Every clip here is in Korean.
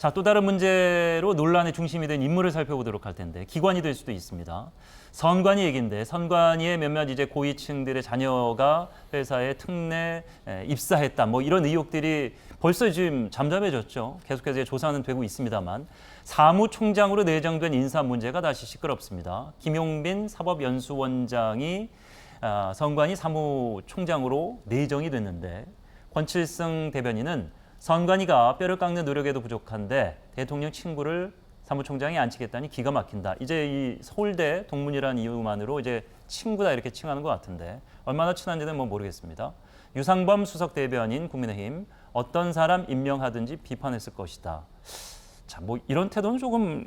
자, 또 다른 문제로 논란의 중심이 된 인물을 살펴보도록 할 텐데 기관이 될 수도 있습니다. 선관위 얘기인데 선관위의 몇몇 이제 고위층들의 자녀가 회사에 특례 에, 입사했다. 뭐 이런 의혹들이 벌써 지금 잠잠해졌죠. 계속해서 조사는 되고 있습니다만 사무총장으로 내정된 인사 문제가 다시 시끄럽습니다. 김용빈 사법연수원장이 아, 선관위 사무총장으로 내정이 됐는데 권칠승 대변인은 선관위가 뼈를 깎는 노력에도 부족한데 대통령 친구를 사무총장에 앉히겠다니 기가 막힌다. 이제 이 서울대 동문이라는 이유만으로 이제 친구다 이렇게 칭하는 것 같은데 얼마나 친한지는 뭐 모르겠습니다. 유상범 수석 대변인 국민의힘 어떤 사람 임명하든지 비판했을 것이다. 자, 뭐 이런 태도는 조금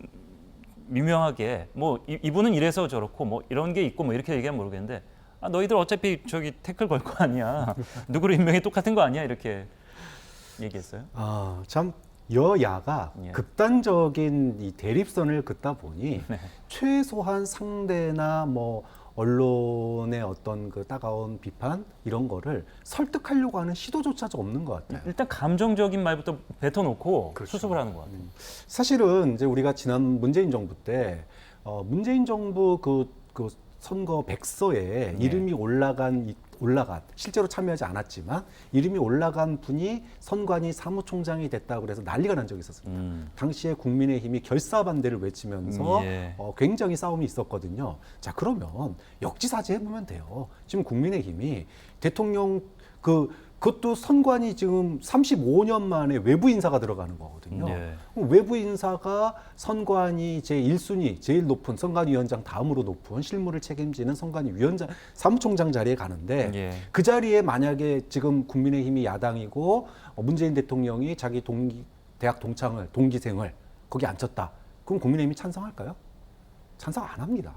미묘하게 뭐 이, 이분은 이래서 저렇고 뭐 이런 게 있고 뭐 이렇게 얘기하면 모르겠는데 아, 너희들 어차피 저기 태클 걸 거 아니야. 누구를 임명이 똑같은 거 아니야 이렇게 얘기했어요. 아, 참 여야가 예. 극단적인 이 대립선을 긋다 보니 네. 최소한 상대나 뭐 언론의 어떤 그 따가운 비판 이런 거를 설득하려고 하는 시도조차도 없는 것 같아요. 일단 감정적인 말부터 뱉어놓고 그렇죠. 수습을 하는 것 같아요. 사실은 이제 우리가 지난 문재인 정부 때 어, 문재인 정부 그, 그 선거 백서에 네. 이름이 올라간 이- 올라간 실제로 참여하지 않았지만 이름이 올라간 분이 선관위 사무총장이 됐다고 그래서 난리가 난 적이 있었습니다. 음. 당시에 국민의힘이 결사 반대를 외치면서 음, 예. 어, 굉장히 싸움이 있었거든요. 자 그러면 역지사지 해보면 돼요. 지금 국민의힘이 대통령 그 그것도 선관위 지금 35년 만에 외부 인사가 들어가는 거거든요. 예. 그럼 외부 인사가 선관위 제 1순위 제일 높은 선관위원장 다음으로 높은 실무를 책임지는 선관위 위원장 사무총장 자리에 가는데 예. 그 자리에 만약에 지금 국민의힘이 야당이고 어, 문재인 대통령이 자기 동기 대학 동창을 동기생을 거기 앉혔다. 그럼 국민의힘이 찬성할까요? 찬성 안 합니다.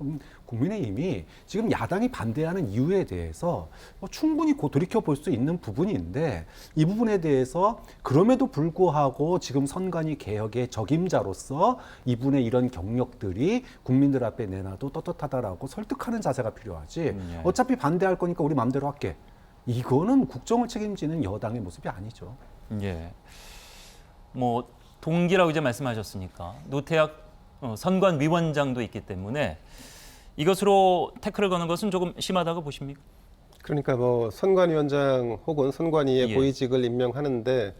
음, 국민의힘이 지금 야당이 반대하는 이유에 대해서 뭐 충분히 고 돌이켜 볼 수 있는 부분인데 이 부분에 대해서 그럼에도 불구하고 지금 선관위 개혁의 적임자로서 이분의 이런 경력들이 국민들 앞에 내놔도 떳떳하다라고 설득하는 자세가 필요하지. 음, 예. 어차피 반대할 거니까 우리 마음대로 할게. 이거는 국정을 책임지는 여당의 모습이 아니죠. 예. 뭐 동기라고 이제 말씀하셨으니까 노태학 어, 선관 위원장도 있기 때문에 이것으로 태클을 거는 것은 조금 심하다고 보십니까? 그러니까 뭐 선관위원장 혹은 선관위의 예. 고위직을 임명하는데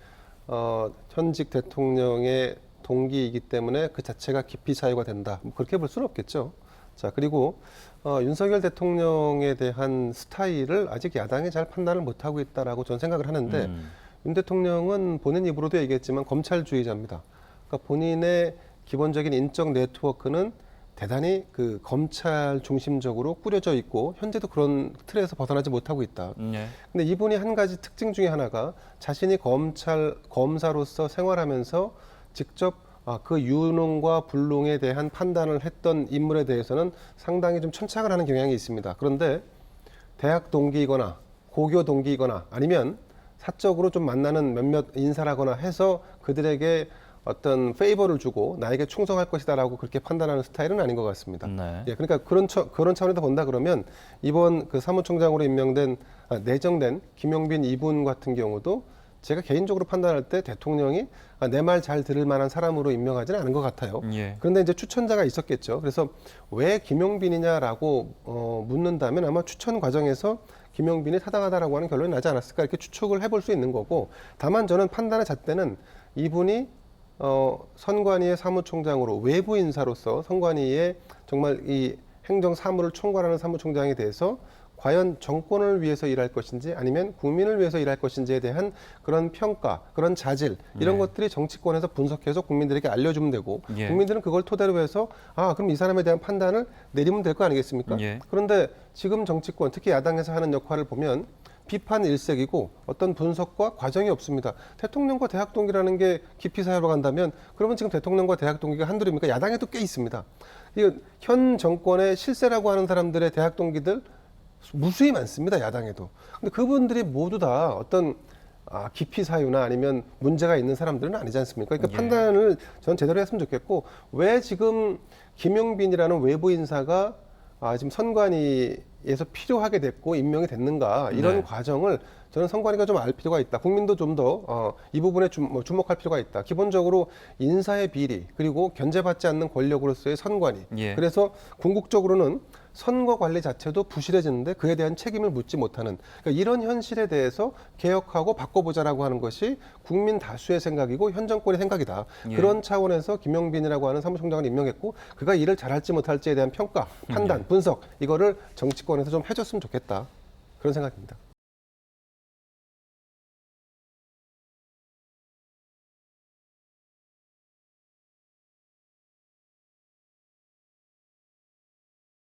어, 현직 대통령의 동기이기 때문에 그 자체가 기피 사유가 된다. 뭐 그렇게 볼 수는 없겠죠. 자 그리고 어, 윤석열 대통령에 대한 스타일을 아직 야당이 잘 판단을 못하고 있다라고 저는 생각을 하는데 음. 윤 대통령은 본인 입으로도 얘기했지만 검찰주의자입니다. 그러니까 본인의 기본적인 인적 네트워크는 대단히 그 검찰 중심적으로 꾸려져 있고 현재도 그런 틀에서 벗어나지 못하고 있다. 음, 예. 근데 이분이 한 가지 특징 중에 하나가 자신이 검찰 검사로서 생활하면서 직접 아, 그 유능과 불능에 대한 판단을 했던 인물에 대해서는 상당히 좀 천착을 하는 경향이 있습니다. 그런데 대학 동기이거나 고교 동기이거나 아니면 사적으로 좀 만나는 몇몇 인사라거나 해서 그들에게 어떤 페이버를 주고 나에게 충성할 것이다라고 그렇게 판단하는 스타일은 아닌 것 같습니다. 네. 예, 그러니까 그런 처, 그런 차원에서 본다 그러면 이번 그 사무총장으로 임명된 아, 내정된 김용빈 이분 같은 경우도 제가 개인적으로 판단할 때 대통령이 아, 내말 잘 들을 만한 사람으로 임명하지는 않은 것 같아요. 예. 그런데 이제 추천자가 있었겠죠. 그래서 왜 김용빈이냐라고 어, 묻는다면 아마 추천 과정에서 김용빈이 타당하다라고 하는 결론이 나지 않았을까 이렇게 추측을 해볼 수 있는 거고 다만 저는 판단의 잣대는 이분이 어, 선관위의 사무총장으로 외부 인사로서 선관위의 정말 이 행정 사무를 총괄하는 사무총장에 대해서 과연 정권을 위해서 일할 것인지 아니면 국민을 위해서 일할 것인지에 대한 그런 평가, 그런 자질 이런 네. 것들이 정치권에서 분석해서 국민들에게 알려주면 되고 예. 국민들은 그걸 토대로 해서 아 그럼 이 사람에 대한 판단을 내리면 될 거 아니겠습니까? 예. 그런데 지금 정치권 특히 야당에서 하는 역할을 보면 비판 일색이고 어떤 분석과 과정이 없습니다. 대통령과 대학 동기라는 게 깊이 사유로 간다면 그러면 지금 대통령과 대학 동기가 한둘입니까? 야당에도 꽤 있습니다. 현 정권의 실세라고 하는 사람들의 대학 동기들 무수히 많습니다. 야당에도. 근데 그분들이 모두 다 어떤 아, 깊이 사유나 아니면 문제가 있는 사람들은 아니지 않습니까? 그러니까 예. 판단을 전 제대로 했으면 좋겠고 왜 지금 김용빈이라는 외부 인사가 아, 지금 선관위 에서 필요하게 됐고 임명이 됐는가 이런 네. 과정을 저는 선관위가 좀 알 필요가 있다. 국민도 좀더 어, 이 부분에 주, 뭐 주목할 필요가 있다. 기본적으로 인사의 비리 그리고 견제받지 않는 권력으로서의 선관위. 예. 그래서 궁극적으로는 선거 관리 자체도 부실해지는데 그에 대한 책임을 묻지 못하는 그러니까 이런 현실에 대해서 개혁하고 바꿔보자라고 하는 것이 국민 다수의 생각이고 현 정권의 생각이다. 예. 그런 차원에서 김용빈이라고 하는 사무총장을 임명했고 그가 일을 잘할지 못할지에 대한 평가, 판단, 분석 이거를 정치권에서 좀 해줬으면 좋겠다. 그런 생각입니다.